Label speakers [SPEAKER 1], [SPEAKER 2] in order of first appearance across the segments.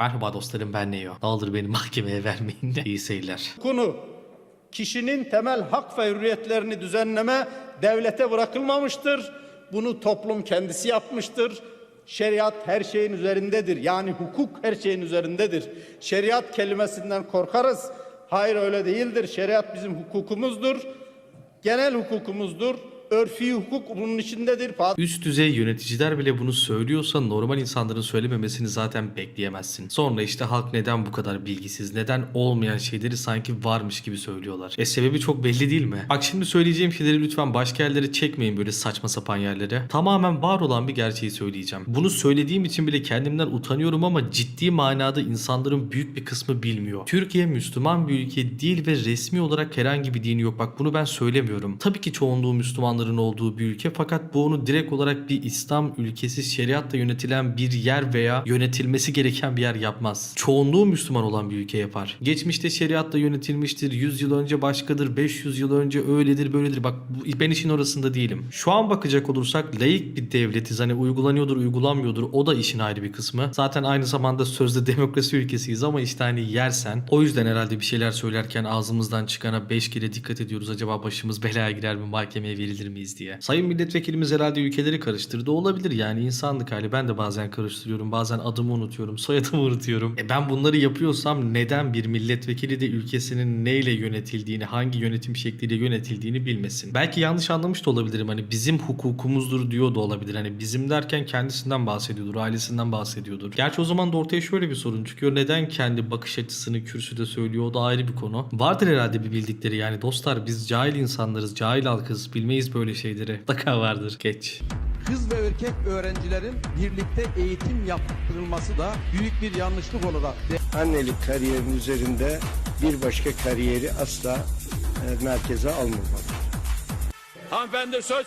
[SPEAKER 1] Merhaba dostlarım ben Neo. Ne olur beni mahkemeye vermeyin de. İyi seyirler.
[SPEAKER 2] Konu kişinin temel hak ve hürriyetlerini düzenleme devlete bırakılmamıştır. Bunu toplum kendisi yapmıştır. Şeriat her şeyin üzerindedir. Yani hukuk her şeyin üzerindedir. Şeriat kelimesinden korkarız. Hayır öyle değildir. Şeriat bizim hukukumuzdur. Genel hukukumuzdur. Örfi hukuk bunun içindedir.
[SPEAKER 1] Üst düzey yöneticiler bile bunu söylüyorsa normal insanların söylememesini zaten bekleyemezsin. Sonra işte halk neden bu kadar bilgisiz, neden olmayan şeyleri sanki varmış gibi söylüyorlar. E sebebi çok belli değil mi? Bak şimdi söyleyeceğim şeyleri lütfen başka yerlere çekmeyin böyle saçma sapan yerlere. Tamamen var olan bir gerçeği söyleyeceğim. Bunu söylediğim için bile kendimden utanıyorum ama ciddi manada insanların büyük bir kısmı bilmiyor. Türkiye Müslüman bir ülke değil ve resmi olarak herhangi bir dini yok. Bak bunu ben söylemiyorum. Tabii ki çoğunluğu Müslümanların olduğu bir ülke fakat bu onu direkt olarak bir İslam ülkesi şeriatla yönetilen bir yer veya yönetilmesi gereken bir yer yapmaz. Çoğunluğu Müslüman olan bir ülke yapar. Geçmişte şeriatla yönetilmiştir. 100 yıl önce başkadır, 500 yıl önce öyledir, böyledir. Bak ben işin orasında değilim. Şu an bakacak olursak laik bir devletiz. Hani uygulanıyordur, uygulanmıyordur. O da işin ayrı bir kısmı. Zaten aynı zamanda sözde demokrasi ülkesiyiz ama işte hani yersen. O yüzden herhalde bir şeyler söylerken ağzımızdan çıkana 5 kere dikkat ediyoruz. Acaba başımız belaya girer mi, mahkemeye verilir miyiz diye. Sayın milletvekilimiz herhalde ülkeleri karıştırdı. Olabilir yani insanlık hali. Ben de bazen karıştırıyorum. Bazen adımı unutuyorum, soyadımı unutuyorum. E ben bunları yapıyorsam neden bir milletvekili de ülkesinin neyle yönetildiğini, hangi yönetim şekliyle yönetildiğini bilmesin? Belki yanlış anlamış da olabilirim. Hani bizim hukukumuzdur diyor da olabilir. Hani bizim derken kendisinden bahsediyordur, ailesinden bahsediyordur. Gerçi o zaman da ortaya şöyle bir sorun çıkıyor. Neden kendi bakış açısını kürsüde söylüyor? O da ayrı bir konu. Vardır herhalde bir bildikleri yani dostlar biz cahil insanlarız, cahil halkız. Bilmeyiz böyle şeyleri. Mutlaka vardır. Geç.
[SPEAKER 3] kız ve erkek öğrencilerin birlikte eğitim yaptırılması da büyük bir yanlışlık olarak
[SPEAKER 4] annelik kariyerin üzerinde bir başka kariyeri asla e, merkeze almamalı.
[SPEAKER 5] Hanımefendi söz.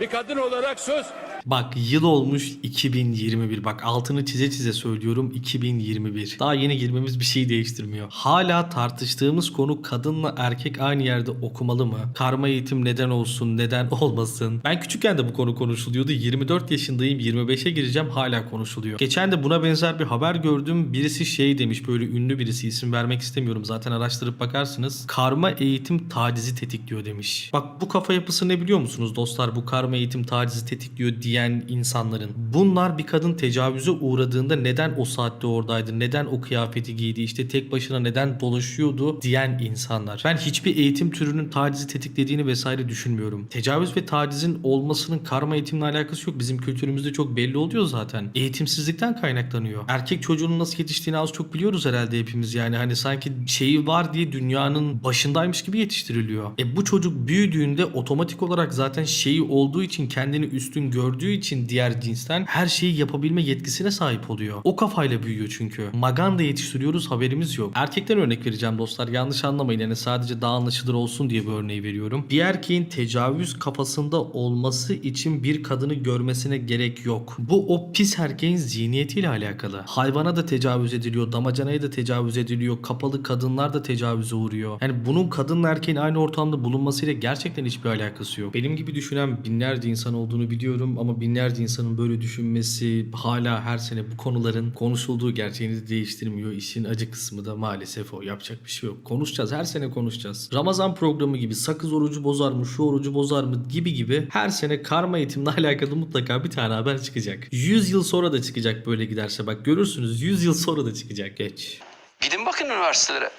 [SPEAKER 5] Bir kadın olarak söz.
[SPEAKER 1] Bak yıl olmuş 2021. Bak altını çize çize söylüyorum 2021. Daha yeni girmemiz bir şey değiştirmiyor. Hala tartıştığımız konu kadınla erkek aynı yerde okumalı mı? Karma eğitim neden olsun, neden olmasın? Ben küçükken de bu konu konuşuluyordu. 24 yaşındayım, 25'e gireceğim hala konuşuluyor. Geçen de buna benzer bir haber gördüm. Birisi şey demiş böyle ünlü birisi isim vermek istemiyorum. Zaten araştırıp bakarsınız. Karma eğitim tacizi tetikliyor demiş. Bak bu kafa yapısı ne biliyor musunuz dostlar? Bu karma eğitim tacizi tetikliyor diyen insanların. Bunlar bir kadın tecavüze uğradığında neden o saatte oradaydı? Neden o kıyafeti giydi? İşte tek başına neden dolaşıyordu diyen insanlar. Ben hiçbir eğitim türünün tacizi tetiklediğini vesaire düşünmüyorum. Tecavüz ve tacizin olmasının karma eğitimle alakası yok. Bizim kültürümüzde çok belli oluyor zaten. Eğitimsizlikten kaynaklanıyor. Erkek çocuğunun nasıl yetiştiğini az çok biliyoruz herhalde hepimiz yani. Hani sanki şeyi var diye dünyanın başındaymış gibi yetiştiriliyor. E bu çocuk büyüdüğünde otomatik olarak zaten şeyi olduğu için kendini üstün gördüğü için diğer cinsten her şeyi yapabilme yetkisine sahip oluyor. O kafayla büyüyor çünkü. Maganda yetiştiriyoruz haberimiz yok. Erkekten örnek vereceğim dostlar. Yanlış anlamayın. Yani sadece daha anlaşılır olsun diye bu örneği veriyorum. Bir erkeğin tecavüz kafasında olması için bir kadını görmesine gerek yok. Bu o pis erkeğin zihniyetiyle alakalı. Hayvana da tecavüz ediliyor, damacanaya da tecavüz ediliyor, kapalı kadınlar da tecavüze uğruyor. Yani bunun kadınla erkeğin aynı ortamda bulunmasıyla gerçekten hiçbir alakası yok. Benim gibi düşünen binlerce insan olduğunu biliyorum ama binlerce insanın böyle düşünmesi hala her sene bu konuların konuşulduğu gerçeğini de değiştirmiyor. İşin acı kısmı da maalesef o. Yapacak bir şey yok. Konuşacağız. Her sene konuşacağız. Ramazan programı gibi sakız orucu bozar mı, şu orucu bozar mı gibi gibi her sene karma eğitimle alakalı mutlaka bir tane haber çıkacak. 100 yıl sonra da çıkacak böyle giderse. Bak görürsünüz 100 yıl sonra da çıkacak. Geç.
[SPEAKER 6] Gidin bakın üniversitelere.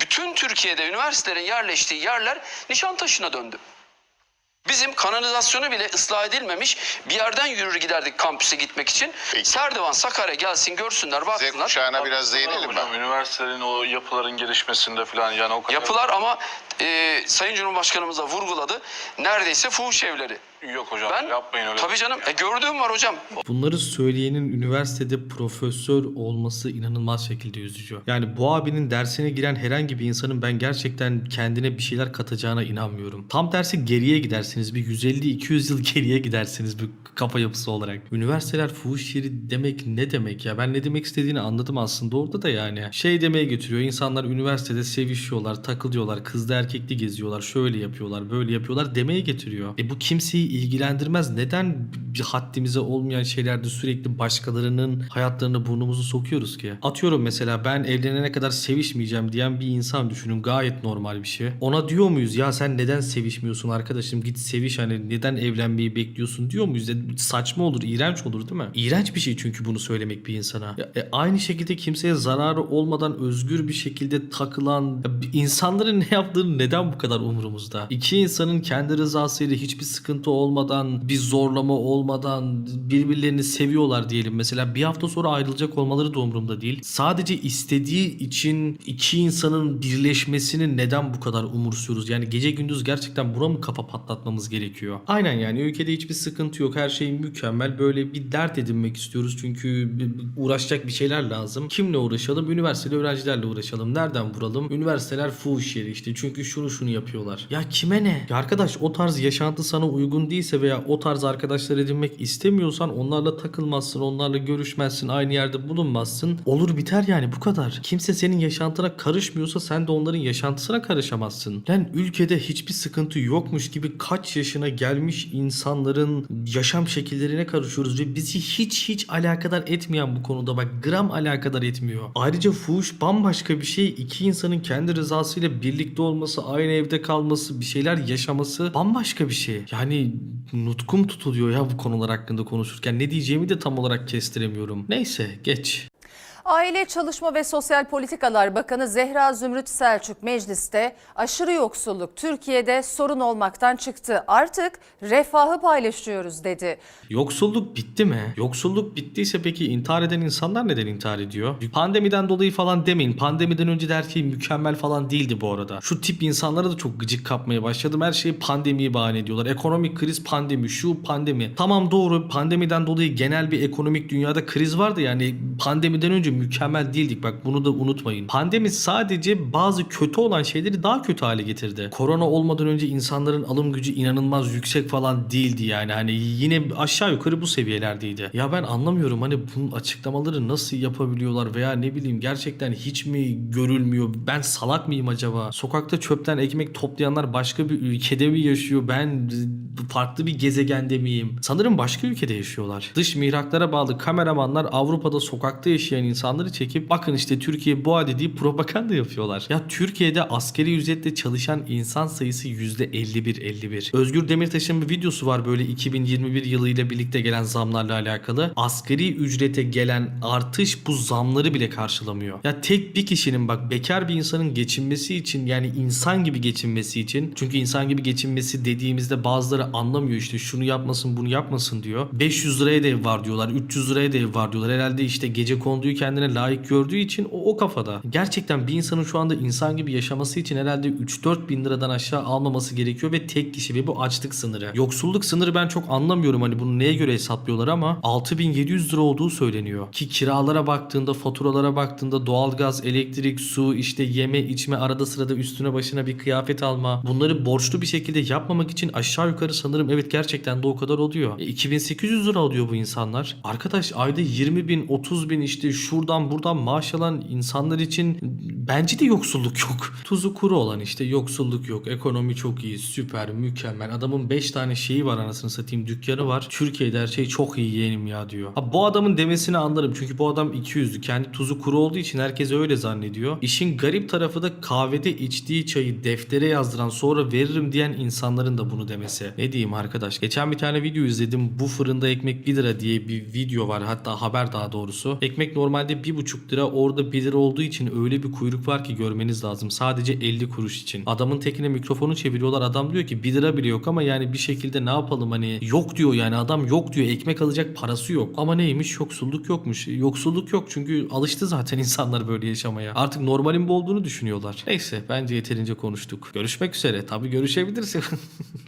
[SPEAKER 6] Bütün Türkiye'de üniversitelerin yerleştiği yerler Nişantaşı'na döndü. Bizim kanalizasyonu bile ıslah edilmemiş bir yerden yürür giderdik kampüse gitmek için.
[SPEAKER 7] Peki.
[SPEAKER 6] Serdivan Sakarya gelsin görsünler
[SPEAKER 7] Z
[SPEAKER 6] baksınlar.
[SPEAKER 7] kuşağına biraz değinelim
[SPEAKER 8] Hocam
[SPEAKER 7] mi?
[SPEAKER 8] üniversitelerin o yapıların gelişmesinde falan yani o kadar
[SPEAKER 6] Yapılar ama e, Sayın Cumhurbaşkanımız da vurguladı. Neredeyse fuhuş evleri.
[SPEAKER 8] yok hocam
[SPEAKER 6] Ben
[SPEAKER 8] yapmayın öyle.
[SPEAKER 6] tabii canım e, gördüğüm var hocam.
[SPEAKER 1] Bunları söyleyenin üniversitede profesör olması inanılmaz şekilde üzücü. Yani bu abinin dersine giren herhangi bir insanın ben gerçekten kendine bir şeyler katacağına inanmıyorum. Tam tersi geriye gidersiniz. Bir 150-200 yıl geriye gidersiniz bu kafa yapısı olarak. Üniversiteler fuhuş yeri demek ne demek ya? Ben ne demek istediğini anladım aslında orada da yani. Şey demeye getiriyor. İnsanlar üniversitede sevişiyorlar, takılıyorlar, kızlı erkekli geziyorlar, şöyle yapıyorlar, böyle yapıyorlar demeye getiriyor. E bu kimseyi ilgilendirmez. Neden bir haddimize olmayan şeylerde sürekli başkalarının hayatlarına burnumuzu sokuyoruz ki? Atıyorum mesela ben evlenene kadar sevişmeyeceğim diyen bir insan düşünün gayet normal bir şey. Ona diyor muyuz ya sen neden sevişmiyorsun arkadaşım git seviş hani neden evlenmeyi bekliyorsun diyor muyuz? Saçma olur, iğrenç olur değil mi? İğrenç bir şey çünkü bunu söylemek bir insana. E, aynı şekilde kimseye zararı olmadan özgür bir şekilde takılan insanların ne yaptığını neden bu kadar umurumuzda? İki insanın kendi rızasıyla hiçbir sıkıntı olmadan, bir zorlama olmadan birbirlerini seviyorlar diyelim. Mesela bir hafta sonra ayrılacak olmaları da umurumda değil. Sadece istediği için iki insanın birleşmesini neden bu kadar umursuyoruz? Yani gece gündüz gerçekten buna mı kafa patlatmamız gerekiyor? Aynen yani ülkede hiçbir sıkıntı yok. Her şey mükemmel. Böyle bir dert edinmek istiyoruz. Çünkü uğraşacak bir şeyler lazım. Kimle uğraşalım? Üniversiteli öğrencilerle uğraşalım. Nereden vuralım? Üniversiteler fuhuş yeri işte. Çünkü şunu şunu yapıyorlar. Ya kime ne? Ya arkadaş o tarz yaşantı sana uygun değilse veya o tarz arkadaşlar edinmek istemiyorsan onlarla takılmazsın, onlarla görüşmezsin, aynı yerde bulunmazsın. Olur biter yani bu kadar. Kimse senin yaşantına karışmıyorsa sen de onların yaşantısına karışamazsın. Yani ülkede hiçbir sıkıntı yokmuş gibi kaç yaşına gelmiş insanların yaşam şekillerine karışıyoruz ve bizi hiç hiç alakadar etmeyen bu konuda bak gram alakadar etmiyor. Ayrıca fuhuş bambaşka bir şey. İki insanın kendi rızasıyla birlikte olması, aynı evde kalması, bir şeyler yaşaması bambaşka bir şey. Yani nutkum tutuluyor ya bu konular hakkında konuşurken. Ne diyeceğimi de tam olarak kestiremiyorum. Neyse geç.
[SPEAKER 7] Aile, Çalışma ve Sosyal Politikalar Bakanı Zehra Zümrüt Selçuk mecliste aşırı yoksulluk Türkiye'de sorun olmaktan çıktı. Artık refahı paylaşıyoruz dedi.
[SPEAKER 1] Yoksulluk bitti mi? Yoksulluk bittiyse peki intihar eden insanlar neden intihar ediyor? Pandemiden dolayı falan demeyin. Pandemiden önce de her şey mükemmel falan değildi bu arada. Şu tip insanlara da çok gıcık kapmaya başladım. Her şeyi pandemiyi bahane ediyorlar. Ekonomik kriz pandemi, şu pandemi. Tamam doğru pandemiden dolayı genel bir ekonomik dünyada kriz vardı yani pandemiden önce mükemmel değildik. Bak bunu da unutmayın. Pandemi sadece bazı kötü olan şeyleri daha kötü hale getirdi. Korona olmadan önce insanların alım gücü inanılmaz yüksek falan değildi yani. Hani yine aşağı yukarı bu seviyelerdeydi. Ya ben anlamıyorum hani bunun açıklamaları nasıl yapabiliyorlar veya ne bileyim gerçekten hiç mi görülmüyor? Ben salak mıyım acaba? Sokakta çöpten ekmek toplayanlar başka bir ülkede mi yaşıyor? Ben farklı bir gezegende miyim? Sanırım başka ülkede yaşıyorlar. Dış mihraklara bağlı kameramanlar Avrupa'da sokakta yaşayan insanları çekip bakın işte Türkiye bu halde deyip propaganda yapıyorlar. Ya Türkiye'de askeri ücretle çalışan insan sayısı %51-51. Özgür Demirtaş'ın bir videosu var böyle 2021 yılıyla birlikte gelen zamlarla alakalı. Asgari ücrete gelen artış bu zamları bile karşılamıyor. Ya tek bir kişinin bak bekar bir insanın geçinmesi için yani insan gibi geçinmesi için çünkü insan gibi geçinmesi dediğimizde bazıları anlamıyor işte şunu yapmasın bunu yapmasın diyor. 500 liraya da ev var diyorlar. 300 liraya da ev var diyorlar. Herhalde işte gece konduyu kendine layık gördüğü için o, o kafada. Gerçekten bir insanın şu anda insan gibi yaşaması için herhalde 3-4 bin liradan aşağı almaması gerekiyor ve tek kişi ve bu açlık sınırı. Yoksulluk sınırı ben çok anlamıyorum hani bunu neye göre hesaplıyorlar ama 6700 lira olduğu söyleniyor. Ki kiralara baktığında, faturalara baktığında doğalgaz, elektrik, su, işte yeme, içme, arada sırada üstüne başına bir kıyafet alma. Bunları borçlu bir şekilde yapmamak için aşağı yukarı sanırım evet gerçekten de o kadar oluyor. E, 2800 lira alıyor bu insanlar. Arkadaş ayda 20 bin, 30 bin işte şuradan buradan maaş alan insanlar için bence de yoksulluk yok. Tuzu kuru olan işte yoksulluk yok. Ekonomi çok iyi, süper, mükemmel. Adamın 5 tane şeyi var anasını satayım dükkanı var. Türkiye'de her şey çok iyi yeğenim ya diyor. Ha, bu adamın demesini anlarım çünkü bu adam 200'lü. Kendi tuzu kuru olduğu için herkes öyle zannediyor. İşin garip tarafı da kahvede içtiği çayı deftere yazdıran sonra veririm diyen insanların da bunu demesi. Ne diyeyim arkadaş? Geçen bir tane video izledim. Bu fırında ekmek 1 lira diye bir video var. Hatta haber daha doğrusu. Ekmek normalde 1,5 lira. Orada 1 lira olduğu için öyle bir kuyruk var ki görmeniz lazım. Sadece 50 kuruş için. Adamın tekine mikrofonu çeviriyorlar. Adam diyor ki 1 lira bile yok ama yani bir şekilde ne yapalım hani yok diyor yani adam yok diyor. Ekmek alacak parası yok. Ama neymiş? Yoksulluk yokmuş. Yoksulluk yok çünkü alıştı zaten insanlar böyle yaşamaya. Artık normalin bu olduğunu düşünüyorlar. Neyse bence yeterince konuştuk. Görüşmek üzere. Tabii görüşebiliriz.